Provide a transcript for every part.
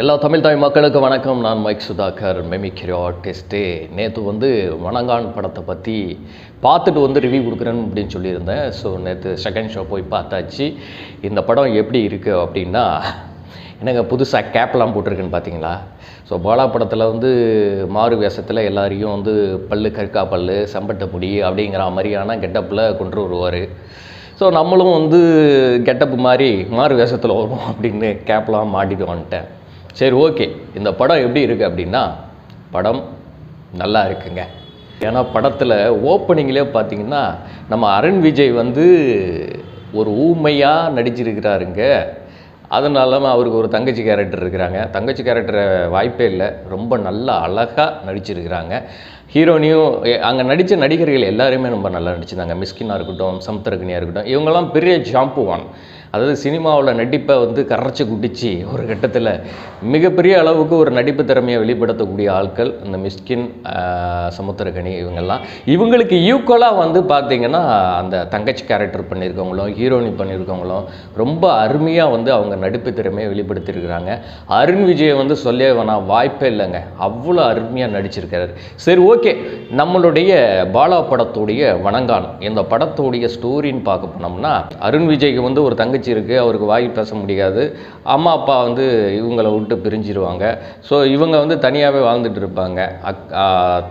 எல்லா தமிழ் தாய் மக்களுக்கு வணக்கம். நான் மைக் சுதாகர். மெமிக்கிரி ஆர்டிஸ்ட்டு நேற்று வந்து வணங்கான் படத்தை பற்றி பார்த்துட்டு வந்து ரிவ்யூ கொடுக்குறேன்னு அப்படின்னு சொல்லியிருந்தேன். ஸோ நேற்று செகண்ட் ஷோ போய் பார்த்தாச்சு. இந்த படம் எப்படி இருக்குது அப்படின்னா என்னங்க புதுசாக கேப்லாம் போட்டிருக்குன்னு பார்த்தீங்களா? ஸோ பாலா படத்தில் வந்து மாறு வேஷத்தில் எல்லாரையும் வந்து பல்லு கற்கா பல்லு செம்பட்ட முடி அப்படிங்கிற மாதிரியான கெட்டப்பில் கொண்டு வருவார். ஸோ நம்மளும் வந்து கெட்டப் மாதிரி மாறு வேஷத்தில் வருவோம் அப்படின்னு கேப்லாம் மாட்டிட்டு வந்துட்டேன். சரி ஓகே. இந்த படம் எப்படி இருக்குது அப்படின்னா படம் நல்லா இருக்குங்க. ஏன்னா படத்தில் ஓப்பனிங்லேயே பார்த்தீங்கன்னா நம்ம அருண் விஜய் வந்து ஒரு ஊமையாக நடிச்சிருக்கிறாருங்க. அதனால அவருக்கு ஒரு தங்கச்சி கேரக்டர் இருக்கிறாங்க. தங்கச்சி கேரக்டரை வாய்ப்பே இல்லை. ரொம்ப நல்லா அழகாக நடிச்சிருக்கிறாங்க. ஹீரோனியும் அங்கே நடித்த நடிகர்கள் எல்லாருமே ரொம்ப நல்லா நடிச்சிருந்தாங்க. மிஸ்கினாக இருக்கட்டும் சமுத்திரகனியாக இருக்கட்டும் இவங்கெல்லாம் பெரிய ஜாம்புவான் அதாவது சினிமாவில் நடிப்பை வந்து கரைச்சி குடிச்சு ஒரு கட்டத்தில் மிகப்பெரிய அளவுக்கு ஒரு நடிப்பு திறமையை வெளிப்படுத்தக்கூடிய ஆட்கள் இந்த மிஸ்கின் ஆஹ், சமுத்திரகனி இவங்கெல்லாம். இவங்களுக்கு ஈக்குவலாக வந்து பார்த்தீங்கன்னா அந்த தங்கச்சி கேரக்டர் பண்ணியிருக்கவங்களும் ஹீரோயின் பண்ணியிருக்கவங்களும் ரொம்ப அருமையாக வந்து அவங்க நடிப்பு திறமையை வெளிப்படுத்தியிருக்கிறாங்க. அருண் விஜய் வந்து சொல்லவே வேணாம் வாய்ப்பே இல்லைங்க. அவ்வளோ அருமையாக நடிச்சிருக்காரு சரி ஓகே. நம்மளுடைய பாலா படத்துடைய வணங்கானம். இந்த படத்துடைய ஸ்டோரின்னு பார்க்க போனோம்னா அருண் விஜய்க்கு வந்து ஒரு தங்கச்சி இருக்குது அவருக்கு வாய் பேச முடியாது. அம்மா அப்பா வந்து இவங்களை விட்டு பிரிஞ்சிருவாங்க. ஸோ இவங்க வந்து தனியாகவே வாழ்ந்துட்டு இருப்பாங்க. அக்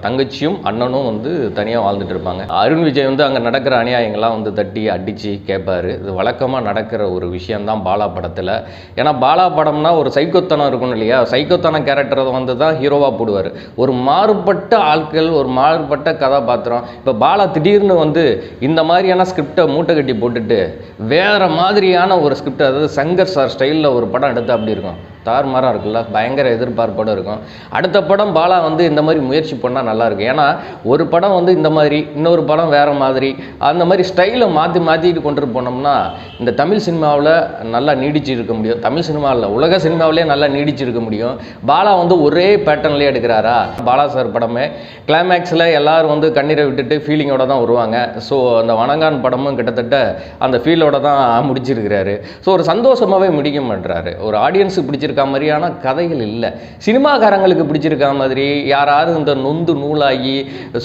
தங்கச்சியும் அண்ணனும் வந்து தனியாக வாழ்ந்துட்டு இருப்பாங்க. அருண் விஜய் வந்து அங்கே நடக்கிற அநியாயங்கள்லாம் வந்து தட்டி அடித்து கேட்பார் இது வழக்கமாக நடக்கிற ஒரு விஷயம்தான் பாலா படத்தில். ஏன்னா பாலா படம்னா ஒரு சைக்கோத்தனம் இருக்கணும் இல்லையா? சைக்கோத்தனம் கேரக்டரை வந்து தான் ஹீரோவாக போடுவார். ஒரு மாறுபட்ட ஆட்கள் ஒரு மாறுபட்ட கதாபாத்திரம். இப்போ பாலா திடீர்னு வந்து இந்த மாதிரியான ஸ்கிரிப்டை மூட்டை கட்டி போட்டுட்டு வேறு மாதிரியான ஒரு ஸ்கிரிப்ட் அதாவது சங்கர் சார் ஸ்டைலில் ஒரு படம் எடுத்தால் அப்படி இருக்கும்? தார்மாராக இருக்குல்ல? பயங்கர எதிர்பார்ப்போடு இருக்கும். அடுத்த படம் பாலா வந்து இந்த மாதிரி முயற்சி பண்ணால் நல்லா இருக்கும். ஏன்னா ஒரு படம் வந்து இந்த மாதிரி இன்னொரு படம் வேறு மாதிரி அந்த மாதிரி ஸ்டைலை மாற்றி மாற்றிட்டு கொண்டு போனோம்னா இந்த தமிழ் சினிமாவில் நல்லா நீடிச்சு இருக்க முடியும். தமிழ் சினிமாவில் உலக சினிமாவிலே நல்லா நீடிச்சு இருக்க முடியும். பாலா வந்து ஒரே பேட்டர்ன்லேயே எடுக்கிறாரா? பாலா சார் படமே. கிளைமேக்ஸில் எல்லாரும் வந்து கண்ணீரை விட்டுட்டு ஃபீலிங்கோட தான் வருவாங்க. ஸோ அந்த வணங்கான் படமும் கிட்டத்தட்ட அந்த ஃபீலோட தான் முடிச்சிருக்கிறாரு. ஸோ ஒரு சந்தோஷமாகவே முடிக்க மாட்டுறாரு ஒரு ஆடியன்ஸுக்கு பிடிச்சிருக்க மாதிரியான கதைகள் இல்லை. சினிமாக்காரங்களுக்கு பிடிச்சிருக்கா மாதிரி யாராவது இந்த நொந்து நூலாகி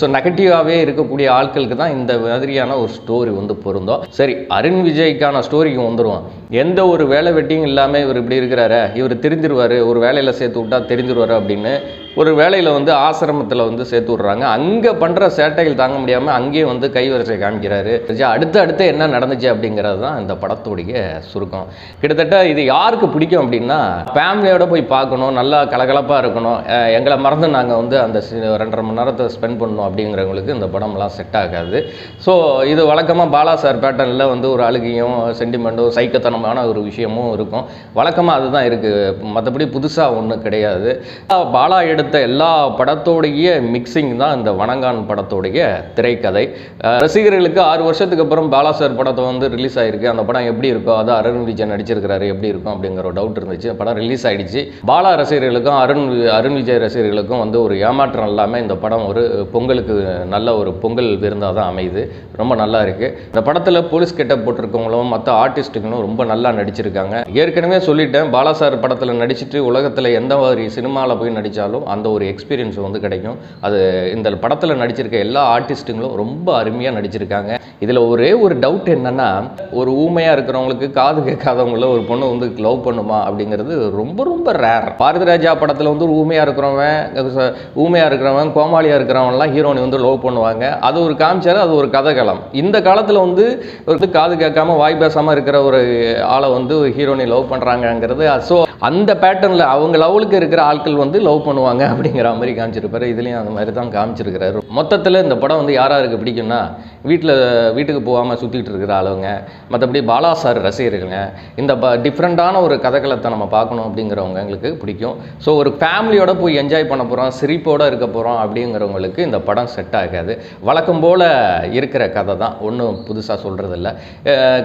ஸோ நெகட்டிவாகவே இருக்கக்கூடிய ஆட்களுக்கு தான் இந்த மாதிரியான ஒரு ஸ்டோரி வந்து பொருந்தும். சரி அருண் விஜய்க்கான ஸ்டோரிக்கு வந்துடுவோம் எந்த ஒரு வேலை வெட்டியும் இல்லாமல் இவர் இப்படி இருக்கிறாரு இவர் தெரிஞ்சிருவார் ஒரு வேலையில் சேர்த்து விட்டா தெரிஞ்சிருவாரு அப்படின்னு ஒரு வேலையில் வந்து ஆசிரமத்தில் வந்து சேர்த்து விட்றாங்க. அங்கே பண்ணுற சேட்டைகள் தாங்க முடியாமல் அங்கேயே வந்து கைவரிசை காமிக்கிறாரு. சரி, அடுத்து அடுத்து என்ன நடந்துச்சு அப்படிங்கிறது தான் இந்த படத்துடைய சுருக்கம். கிட்டத்தட்ட இது யாருக்கு பிடிக்கும் அப்படின்னா ஃபேமிலியோட போய் பார்க்கணும் நல்லா கலகலப்பாக இருக்கணும். எங்களை மறந்து நாங்கள் வந்து அந்த ரெண்டரை மணி நேரத்தை ஸ்பெண்ட் பண்ணணும் அப்படிங்கிறவங்களுக்கு இந்த படம்லாம் செட் ஆகாது. ஸோ இது வழக்கமாக பாலா சார் பேட்டர்னில் வந்து ஒரு அழுகையும் சென்டிமெண்ட்டும் சைக்கத்தனமான ஒரு விஷயமும் இருக்கும். வழக்கமாக அதுதான் இருக்குது மற்றபடி புதுசாக ஒன்றும் கிடையாது. பாலா எடு எடுத்த எல்லா படத்தோடைய மிக்சிங் தான் இந்த வணங்கான் படத்தோடைய திரைக்கதை. ரசிகர்களுக்கு ஆறு வருஷத்துக்கு அப்புறம் பாலா சார் படத்தை வந்து ரிலீஸ் ஆயிருக்கு. அந்த படம் எப்படி இருக்கோ அது அருண் விஜய் நடிச்சிருக்கிறாரு எப்படி இருக்கும் அப்படிங்கிற ஒரு டவுட் இருந்துச்சு. படம் ரிலீஸ் ஆயிடுச்சு. பாலா ரசிகர்களுக்கும் அருண் அருண் விஜய் ரசிகர்களுக்கும் வந்து ஒரு ஏமாற்றம் இல்லாமல் இந்த படம் ஒரு பொங்கலுக்கு நல்ல ஒரு பொங்கல் விருந்தாக தான் அமையுது. ரொம்ப நல்லா இருக்கு. இந்த படத்தில் போலீஸ் கெட்டப் போட்டிருக்கவங்களும் மற்ற ஆர்டிஸ்ட்டுகளும் ரொம்ப நல்லா நடிச்சிருக்காங்க. ஏற்கனவே சொல்லிட்டேன் பாலா சார் படத்தில் நடிச்சிட்டு உலகத்தில் எந்த மாதிரி சினிமாவில் போய் நடித்தாலும் அந்த ஒரு எக்ஸ்பீரியன்ஸ் வந்து கிடைக்கும். அது இந்த படத்தில் நடிச்சிருக்க எல்லா ஆர்டிஸ்ட்டுங்களும் ரொம்ப அருமையாக நடிச்சிருக்காங்க. இதில் ஒரே ஒரு டவுட் என்னென்னா ஒரு ஊமையாக இருக்கிறவங்களுக்கு காது கேட்காதவங்கள ஒரு பொண்ணு வந்து லவ் பண்ணுமா அப்படிங்கிறது ரொம்ப ரொம்ப ரேர் பாரதிராஜா படத்தில் வந்து ஒரு ஊமையாக இருக்கிறவன் ஊமையாக இருக்கிறவன் கோமாளியாக இருக்கிறவன்லாம் ஹீரோனி வந்து லவ் பண்ணுவாங்க. அது ஒரு காமிச்சாரு அது ஒரு கதைக்களம். இந்த காலத்தில் வந்து ஒரு காது கேட்காம வாய் பேசாமல் இருக்கிற ஒரு ஆளை வந்து ஹீரோனி லவ் பண்ணுறாங்கங்கிறது ஸோ அந்த பேட்டர்னில் அவங்க லெவலுக்கு இருக்கிற ஆட்கள் வந்து லவ் பண்ணுவாங்க. அப்படிங்கிற மாதிரி காமிச்சிருப்பாரு. இதுலேயும் அந்த மாதிரி தான் காமிச்சிருக்கிறாரு. மொத்தத்தில் இந்த படம் வந்து யார் யாருக்கு பிடிக்கும்னா வீட்டில் வீட்டுக்கு போகாமல் சுற்றிட்டு இருக்கிற ஆளுங்க மற்றபடி பாலா சார் ரசிகர்களுங்க. இந்த ப டிஃப்ரெண்ட்டான ஒரு கதைக்களத்தை நம்ம பார்க்கணும் அப்படிங்கிறவங்க எங்களுக்கு பிடிக்கும். ஸோ ஒரு ஃபேமிலியோட போய் என்ஜாய் பண்ண போகிறோம் சிரிப்போடு இருக்க போகிறோம் அப்படிங்கிறவங்களுக்கு இந்த படம் செட் ஆகாது. வழக்கம் போல் இருக்கிற கதை தான். ஒன்றும் புதுசாக சொல்கிறதில்ல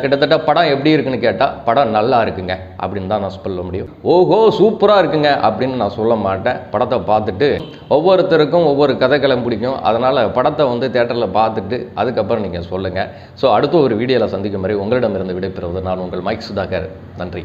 கிட்டத்தட்ட படம் எப்படி இருக்குன்னு கேட்டால் படம் நல்லா இருக்குங்க அப்படின்னு தான் நான் சொல்ல முடியும். ஓஹோ சூப்பராக இருக்குங்க அப்படின்னு நான் சொல்ல மாட்டேன். படத்தை பார்த்துட்டு ஒவ்வொருத்தருக்கும் ஒவ்வொரு கதைக்களம் பிடிக்கும். அதை அதனால் படத்தை வந்து தேட்டரில் பார்த்துட்டு அதுக்கப்புறம் நீங்கள் சொல்லுங்கள் ஸோ அடுத்த ஒரு வீடியோவில் சந்திக்கும் வரை உங்களிடமிருந்து விடைபெறுவது நான் உங்கள் மைக் சுதாகர். நன்றி.